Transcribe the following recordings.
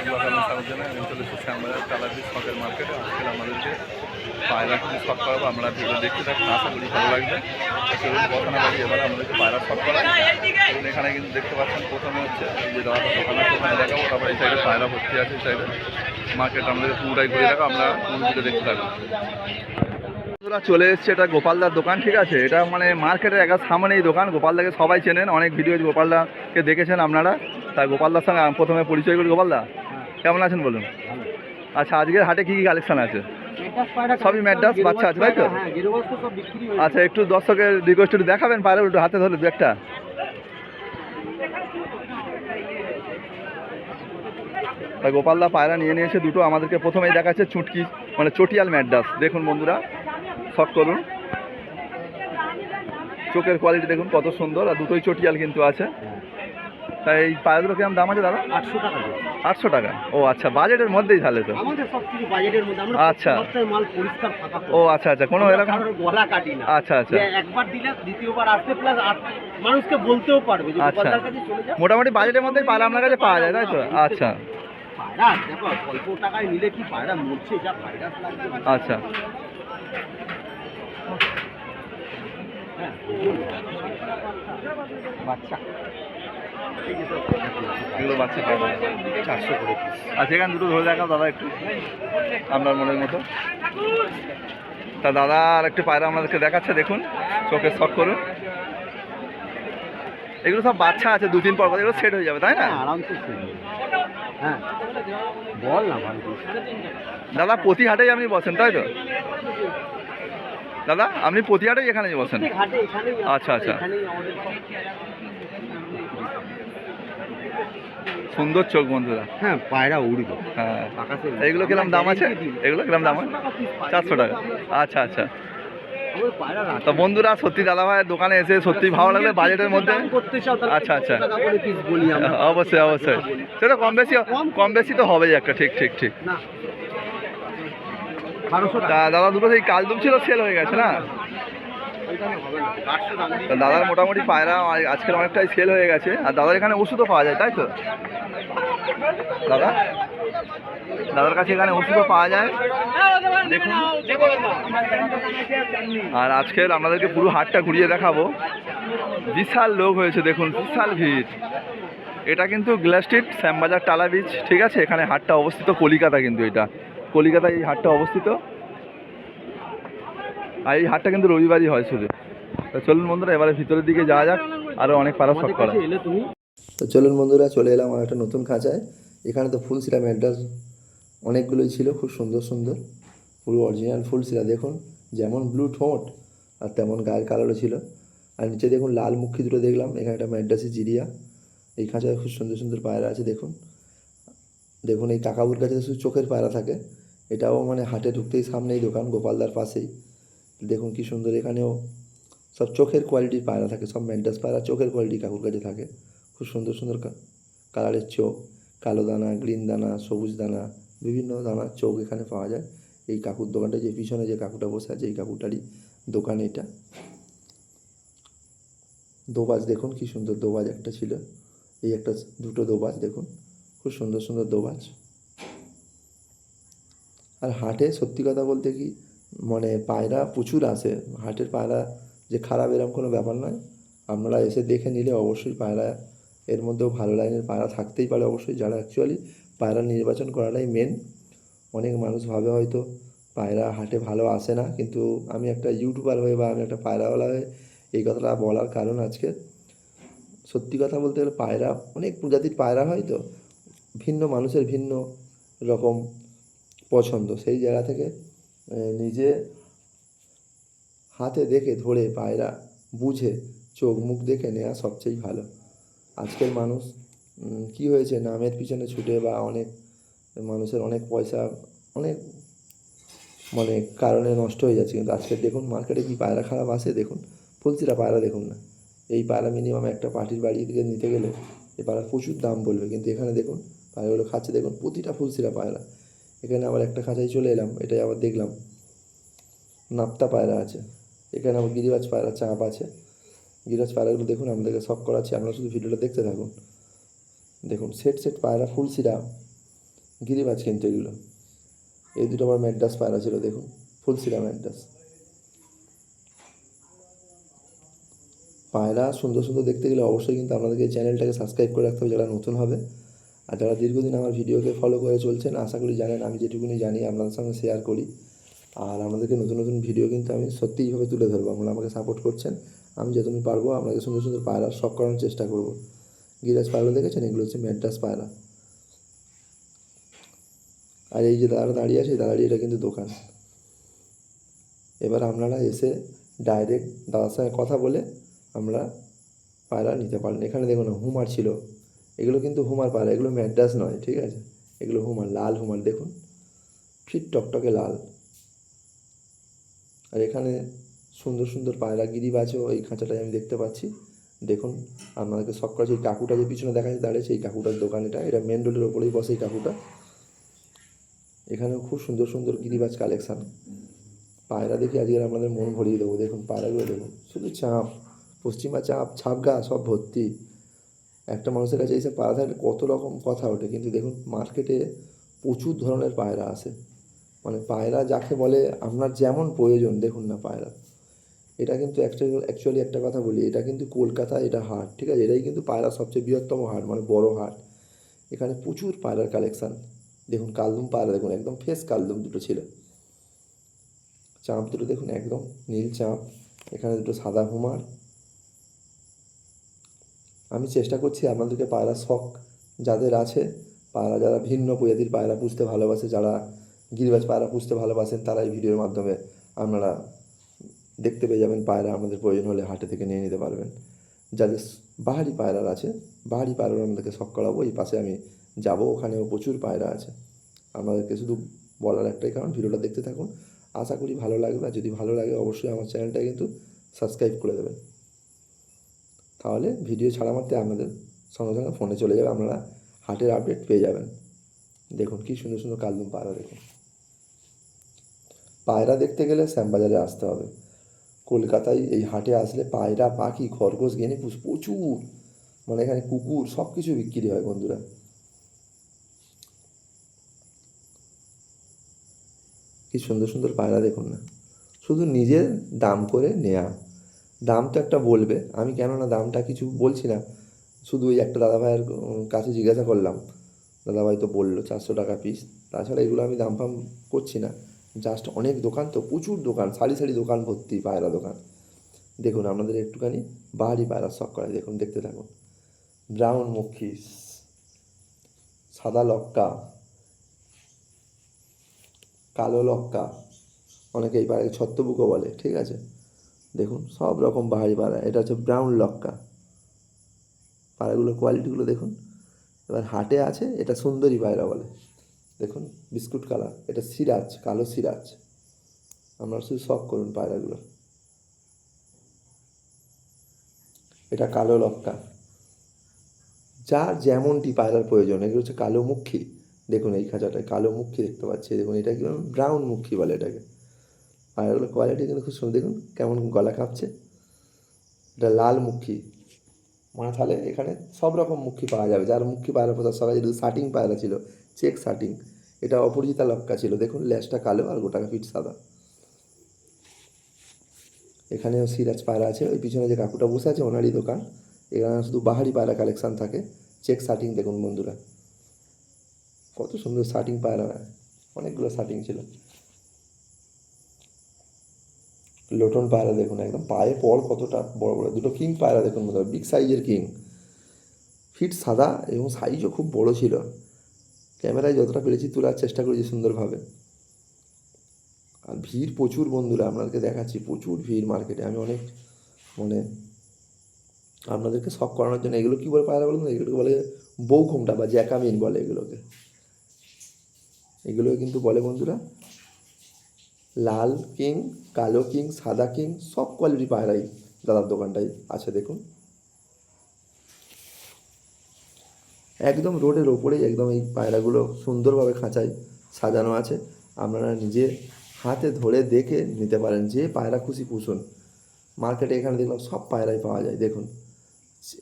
চলে আমাদেরকে পায়রা করাবো। আমরা ভিডিও দেখতে আশা ভালো লাগবে। আমাদেরকে পায়রা করা এখানে কিন্তু দেখতে পাচ্ছেন প্রথমে হচ্ছে যে এই সাইডে পায়রা ভর্তি আছে মার্কেট আমাদের পুরোটাই ঘুরে আমরা দেখতে থাকব চলে এসছে এটা গোপালদার দোকান, ঠিক আছে? এটা মানে মার্কেটের একদম সামনে এই দোকান। গোপালদাকে সবাই চেনেন, অনেক ভিডিও গোপালদাকে দেখেছেন আপনারা। তাই গোপালদার সঙ্গে প্রথমে পরিচয় করি। গোপালদা কেমন আছেন বলুন? আচ্ছা আজকের হাটে কী কী কালেকশন আছে? সবই ম্যাড্রাস বাচ্চা আছে, তাই তো? আচ্ছা একটু দর্শকের রিকোয়েস্ট একটু দেখাবেন পারে একটু হাতে ধরে দু একটা। তাই গোপালদা পায়রা নিয়ে নিয়েছে দুটো আমাদেরকে প্রথমেই দেখাচ্ছে চুটকি মানে চটিয়াল ম্যাড্রাস দেখুন বন্ধুরা, শখ করুন। চোখের কোয়ালিটি দেখুন কত সুন্দর, আর দুটোই চটিয়াল কিন্তু আছে। তাই এই পায়রাগুলো কিরম দাম আছে দাদা? আটশো টাকা আটশো টাকা। ও আচ্ছা বাজেটের মধ্যেই তাহলে তো। আমাদের সব কিছু বাজেটের মধ্যে। আমরা আচ্ছা। মাল পরিষ্কার ফাঁকা ও আচ্ছা আচ্ছা কোনো এরকম গলা কাটি না। আচ্ছা আচ্ছা। একবার দিলে দ্বিতীয়বার আসতে প্লাস মানুষকে বলতেও পারবে আচ্ছা। মোটামুটি বাজেটের মধ্যেই পায়রা আপনার কাছে পাওয়া যায় তাই তো? আচ্ছা। পায়রা দেখো অল্প টাকায় নিলে কি পায়রা মরছে? যা ভাইরাস আচ্ছা। হ্যাঁ বাচ্চা। এগুলো বাচ্চা পায়রা চারশো করে আচ্ছা এখানে দুটো ধরে দেখাও দাদা একটু। আপনার মনের মতো। তা দাদা আর একটু পায়রা আমাদেরকে দেখাচ্ছে দেখুন চোখে শখ করুন এগুলো সব বাচ্চা আছে দু তিন পর এগুলো সেট হয়ে যাবে তাই না? হ্যাঁ আরামসে হ্যাঁ বল না দাদা প্রতি হাটেই আপনি বসেন তাই তো? দাদা আপনি প্রতি হাটেই এখানেই বসেন? আচ্ছা, আচ্ছা। সুন্দর চোখ বন্ধুরা। হ্যাঁ পায়রা উড়বে। হ্যাঁ। এইগুলো কিরম দাম আছে? এগুলো কিরম দাম আছে? চারশো টাকা আচ্ছা আচ্ছা। তো বন্ধুরা সত্যি দাদা ভাইয়ের দোকানে এসে সত্যি ভালো লাগলে বাজেটের মধ্যে? আচ্ছা, আচ্ছা। আমরা। অবশ্যই অবশ্যই। সেটা কম বেশি কম বেশি তো হবেই একটা ঠিক ঠিক ঠিক। দাদা দুটো সেই কালদুম ছিল সেল হয়ে গেছে না? দাদার মোটামুটি পায়রা আ- আজকের অনেকটাই সেল হয়ে গেছে। আর দাদার এখানে ওষুধও পাওয়া যায়, তাই তো? দাদা? দাদার কাছে এখানে ওষুধও পাওয়া যায়। দেখুন। আর আজকের আপনাদেরকে পুরো হাটটা ঘুরিয়ে দেখাবো। বিশাল লোক হয়েছে, দেখুন, বিশাল ভিড়। এটা কিন্তু গ্লাস স্ট্রিট শ্যামবাজার টালা বিচ, ঠিক আছে? এখানে হাটটা অবস্থিত কলিকাতা কিন্তু এটা। কলিকাতায় এই হাটটা অবস্থিত। আর এই হাটটা কিন্তু রবিবারই হয় শুধু। চলুন বন্ধুরা, এবারে ভিতরের দিকে যাওয়া যাক আরও অনেক পারা শখ করা। তো চলুন বন্ধুরা, চলে এলাম আর একটা নতুন খাঁচায়। এখানে তো ফুল সিরা ম্যাড্রাস অনেকগুলোই ছিল, খুব সুন্দর সুন্দর। পুরো অরিজিনাল ফুল সিরা দেখুন, যেমন ব্লু ঠোঁট, আর তেমন গায়ের কালারও ছিল। আর নিচে দেখুন, লাল মুখী দুটো দেখলাম, এখানে একটা ম্যাড্রাসি জিরিয়া। এই খাঁচায় খুব সুন্দর সুন্দর পায়রা আছে, দেখুন। দেখুন, এই কাকাবুর কাছে শুধু চোখের পায়রা থাকে। এটাও মানে হাটে ঢুকতেই সামনেই দোকান, গোপালদার পাশেই। দেখুন কি সুন্দর, এখানেও সব চোখের কোয়ালিটির পায়রা থাকে, সব ম্যাড্রাস পায়রা চোখের কোয়ালিটি কাকুর কাছে থাকে। খুব সুন্দর সুন্দর কালারের চোখ, কালো দানা গ্রিন দানা, সবুজ দানা, বিভিন্ন দানার চোখ এখানে পাওয়া যায়। এই কাকুর দোকানটা যে পিছনে যে কাকুটা বসে আছে, এই কাকুটারই দোকান এটা। দোবাজ দেখুন কি সুন্দর, দোবাজ একটা ছিল। এই একটা দুটো দোবাজ দেখুন, খুব সুন্দর সুন্দর দোবাজ। আর হাটে সত্যি কথা বলতে কি মানে পায়রা প্রচুর আসে, হাটের পায়রা যে খারাপ এরকম কোনো ব্যাপার নয়। আপনারা এসে দেখে নিলে অবশ্যই পায়রা, এর মধ্যেও ভালো লাইনের পায়রা থাকতেই পারে অবশ্যই। যারা অ্যাকচুয়ালি পায়রা নির্বাচন করাটাই মেন অনেক মানুষ ভাবে হয়তো পায়রা হাটে ভালো আসে না, কিন্তু আমি একটা ইউটিউবার হয়ে বা আমি একটা পায়রাওয়ালা হয়ে এই কথাটা বলার কারণ আজকে। সত্যি কথা বলতে গেলে পায়রা, অনেক প্রজাতির পায়রা হয় তো। ভিন্ন মানুষের ভিন্ন রকম পছন্দ। সেই জায়গা থেকে নিজে হাতে দেখে, ধরে, পায়রা বুঝে, চোখ মুখ দেখে নেওয়া সবচেয়ে ভালো। আজকের মানুষ কি হয়েছে? নামের পিছনে ছুটে বা অনেক মানুষের অনেক পয়সা, অনেক মানে কারণে নষ্ট হয়ে যাচ্ছে। কিন্তু আজকের দেখুন, মার্কেটে কি পায়রা খারাপ আসে দেখুন ফুলসিরা পায়রা দেখুন না। এই পায়রা মিনিমাম একটা পার্টির বাড়ি থেকে নিতে গেলে এ পায়রা প্রচুর দাম বলবে কিন্তু এখানে দেখুন, পায়রাগুলো খাচ্ছে। দেখুন, প্রতিটা ফুলসিরা পায়রা। এখানে আবার একটা খাঁচায় চলে এলাম, এটাই আবার দেখলাম। নাপ্তা পায়রা আছে। এখানে আবার গিরিবাজ পায়রা চাপ আছে। গিরিবাজ পায়রাগুলো দেখুন, আমাদেরকে সব করাচ্ছে। আপনারা শুধু ভিডিওটা দেখতে থাকুন। দেখুন, সেট সেট পায়রা, ফুল সিরা। গিরিবাজ কিন্তু এগুলো। এই দুটো আমার ম্যাড্রাস পায়রা ছিল, দেখুন। ফুলসিরা ম্যাড্রাস। পায়রা সুন্দর সুন্দর দেখতে গেলে অবশ্যই কিন্তু আপনাদেরকে চ্যানেলটাকে সাবস্ক্রাইব করে রাখতে হবে যারা নতুন হবে। আর যারা দীর্ঘদিন আমার ভিডিওকে ফলো করে চলছেন, আশা করি জানেন আমি যেটুকুনি জানি, আপনাদের সঙ্গে শেয়ার করি। আর আমাদেরকে নতুন নতুন ভিডিও কিন্তু আমি সত্যিইভাবে তুলে ধরবো, আপনারা আমাকে সাপোর্ট করছেন, আমি যতদিন পারব আপনাকে সুন্দর সুন্দর পায়রা শখ করানোর চেষ্টা করব। গিরাজ পায়রা দেখেছেন? এগুলো হচ্ছে ম্যাড্রাস পায়রা। আর এই যে দাদা দাঁড়িয়ে আছে দাঁড়িয়ে এটা কিন্তু দোকান। এবার আপনারা এসে ডাইরেক্ট দাদার সঙ্গে কথা বলে আমরা পায়রা নিতে পারেন এখানে দেখুন, হুমার ছিল। এগুলো কিন্তু হুমার পায়রা এগুলো ম্যাড্রাস নয়, ঠিক আছে? এগুলো হুমার, লাল হুমার, দেখুন। ফিট টকটকে লাল। আর এখানে সুন্দর সুন্দর পায়রা গিরিবাজও এই খাঁচাটায় আমি দেখতে পাচ্ছি। দেখুন আপনাদেরকে সব কাছে এই কাকুটা যে পিছনে দেখা যায় দাঁড়িয়েছে এই কাকুটার দোকান এটা এটা মেন রোডের ওপরেই বসে এই কাকুটা। এখানেও খুব সুন্দর সুন্দর গিরিবাজ কালেকশান পায়রা দেখে আজকে আপনাদের মন ভরিয়ে দেবো। দেখুন, পায়রাগুলো দেখুন, শুধু চাপ, পশ্চিমা চাপ ছাপগা সব ভর্তি। একটা মানুষের কাছে এসে পায়রা থাকলে কত রকম কথা ওঠে। কিন্তু দেখুন মার্কেটে প্রচুর ধরনের পায়রা আসে মানে পায়রা যাকে বলে, আপনার যেমন প্রয়োজন, দেখুন না পায়রা। এটা কিন্তু অ্যাকচুয়ালি একটা কথা বলি, এটা কিন্তু কলকাতা, এটা হাট, ঠিক আছে? এটাই কিন্তু পায়রা সবচেয়ে বৃহত্তম হাট মানে বড় হাট। এখানে প্রচুর পায়রার কালেকশান দেখুন, কালদুম পায়রা, দেখুন, একদম ফ্রেশ কালদুম দুটো ছিল। চাঁপ দুটো, দেখুন, একদম নীল চাঁপ। এখানে দুটো সাদা হুমার আমি চেষ্টা করছি আপনাদেরকে পায়রা শখ যাদের আছে, পায়রা যারা ভিন্ন প্রজাতির পায়রা পুষতে ভালোবাসে, যারা গিরিবাজ পায়রা পুষতে ভালোবাসেন, তারা এই ভিডিওর মাধ্যমে আপনারা দেখতে পেয়ে যাবেন পায়রা আমাদের প্রয়োজন হলে হাটে থেকে নিয়ে নিতে পারবেন। যাদের বাহারি পায়রার আছে, বাহারি পায়রার আপনাদেরকে শখ করাবো, এই পাশে আমি যাব, ওখানেও প্রচুর পায়রা আছে। আপনাদেরকে শুধু বলার একটাই কারণ, ভিডিওটা দেখতে থাকুন। আশা করি ভালো লাগবে, আর যদি ভালো লাগে অবশ্যই আমার চ্যানেলটা কিন্তু সাবস্ক্রাইব করে দেবেন। তাহলে ভিডিও ছাড়া মাত্রে আপনাদের সঙ্গে সঙ্গে ফোনে চলে যাবে, আপনারা হাটের আপডেট পেয়ে যাবেন। দেখুন কি সুন্দর সুন্দর কালদুম পায়রা দেখুন। পায়রা দেখতে গেলে শ্যামবাজারে আসতে হবে। কলকাতায় এই হাটে আসলে পায়রা, পাখি, খরগোশ, গেনে প্রচুর। মানে এখানে কুকুর সব কিছু বিক্রি হয় বন্ধুরা। কি সুন্দর সুন্দর পায়রা দেখুন না। শুধু নিজের দাম করে নেয়া। দাম তো একটা বলবে। আমি কেননা দামটা কিছু বলছি না। শুধু ওই একটা দাদাভাইয়ের কাছে জিজ্ঞাসা করলাম। দাদাভাই তো বলল চারশো টাকা পিস তাছাড়া এগুলো আমি দাম ফাম করছি না। জাস্ট অনেক দোকান তো, প্রচুর দোকান, সারি সারি দোকান ভর্তি, পায়রা দোকান। দেখুন আমাদের একটুখানি বাহারি পায়রা শখ করে দেখুন, দেখতে থাকুন। ব্রাউন মক্ষী সাদা লক্কা, কালো লক্কা, অনেকে এই পায়রাকে বলে, ঠিক আছে? দেখুন, সব রকম বাহারি পাড়া। এটা হচ্ছে ব্রাউন লক্কা। পায়রাগুলোর কোয়ালিটিগুলো দেখুন। এবার হাটে আছে, এটা সুন্দরী পায়রা বলে। দেখুন, বিস্কুট কালার। এটা সিরাজ, কালো সিরাজ। আপনারা শুধু শখ করুন পায়রাগুলো। এটা কালো লক্কা। যার যেমনটি পায়রার প্রয়োজন, এগুলো হচ্ছে কালো মুখী। দেখুন এই খাঁচাটায় কালো মুখী দেখতে পাচ্ছি। দেখুন, এটা কি ব্রাউন মুখী বলে এটাকে। পায়রাগুলোর কোয়ালিটি কিন্তু খুব সুন্দর। দেখুন কেমন গলা কাঁপছে। এটা লাল মুখী। মানে তাহলে এখানে সব রকম মুখী পাওয়া যাবে। যার মুখী পায়রা প্রচার সবাই শুধু শার্টিং পায়রা ছিল চেক শার্টিং এটা অপরিচিতা লক্কা ছিল। দেখুন ল্যাসটা কালো আর গোটা ফিট সাদা। এখানেও সিরাজ পায়রা আছে। ওই পিছনে যে কাকুটা বসে আছে, ওনারই দোকান। এখানে শুধু বাহারি পায়রা কালেকশান থাকে। চেক শার্টিং দেখুন বন্ধুরা। কত সুন্দর শার্টিং পায়রা। অনেকগুলো শার্টিং ছিল। লোটন পায়রা দেখুন, একদম পায়ে পড় কতটা বড় বড়, দুটো কিং পায়রা দেখুন বন্ধুরা বিগ সাইজের কিং। ফিট সাদা এবং সাইজও খুব বড় ছিল। ক্যামেরায় যতটা পেরেছি তোলার চেষ্টা করেছি সুন্দরভাবে। আর ভিড় প্রচুর বন্ধুরা, আপনাদেরকে দেখাচ্ছি, প্রচুর ভিড় মার্কেটে আমি অনেক মানে আপনাদেরকে শখ করানোর জন্য, এগুলো কী বলে পায়রা বলুন? এগুলোকে বলে বৌখোমটা বা জ্যাকামিন বলে এগুলোকে। এগুলোকে কিন্তু বলে বন্ধুরা লাল কিং, কালো কিং, সাদা কিং, সব কোয়ালিটি পায়রাই দাদার দোকানটায় আছে, দেখুন। একদম রোডের ওপরেই একদম এই পায়রাগুলো সুন্দরভাবে খাঁচায় সাজানো আছে। আপনারা নিজে হাতে ধরে দেখে নিতে পারেন, যে পায়রা খুশি পুষুন মার্কেটে এখানে দেখলাম সব পায়রাই পাওয়া যায়, দেখুন।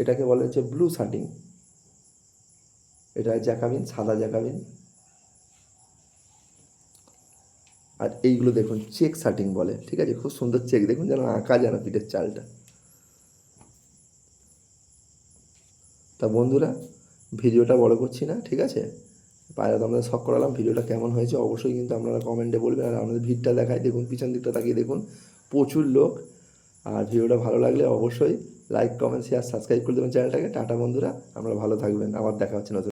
এটাকে বলে হচ্ছে ব্লু শার্টিং এটা জ্যাকাবিন সাদা জ্যাকাবিন আর এইগুলো দেখুন চেক শার্টিং বলে, ঠিক আছে? খুব সুন্দর চেক দেখুন যেন আঁকা যেন পিঠের চালটা। তা বন্ধুরা, ভিডিওটা বড় করছি না, ঠিক আছে? পায়রা তো আমাদের শখ করালাম, ভিডিওটা কেমন হয়েছে অবশ্যই কিন্তু আপনারা কমেন্টে বলবেন, আর আমাদের ভিড়টা দেখায়, দেখুন, পিছন দিকটা তাকিয়ে দেখুন, প্রচুর লোক। আর ভিডিওটা ভালো লাগলে অবশ্যই লাইক কমেন্ট শেয়ার সাবস্ক্রাইব করে দেবেন চ্যানেলটাকে। টাটা বন্ধুরা, আমরা ভালো থাকবেন, আবার দেখা হচ্ছে নতুন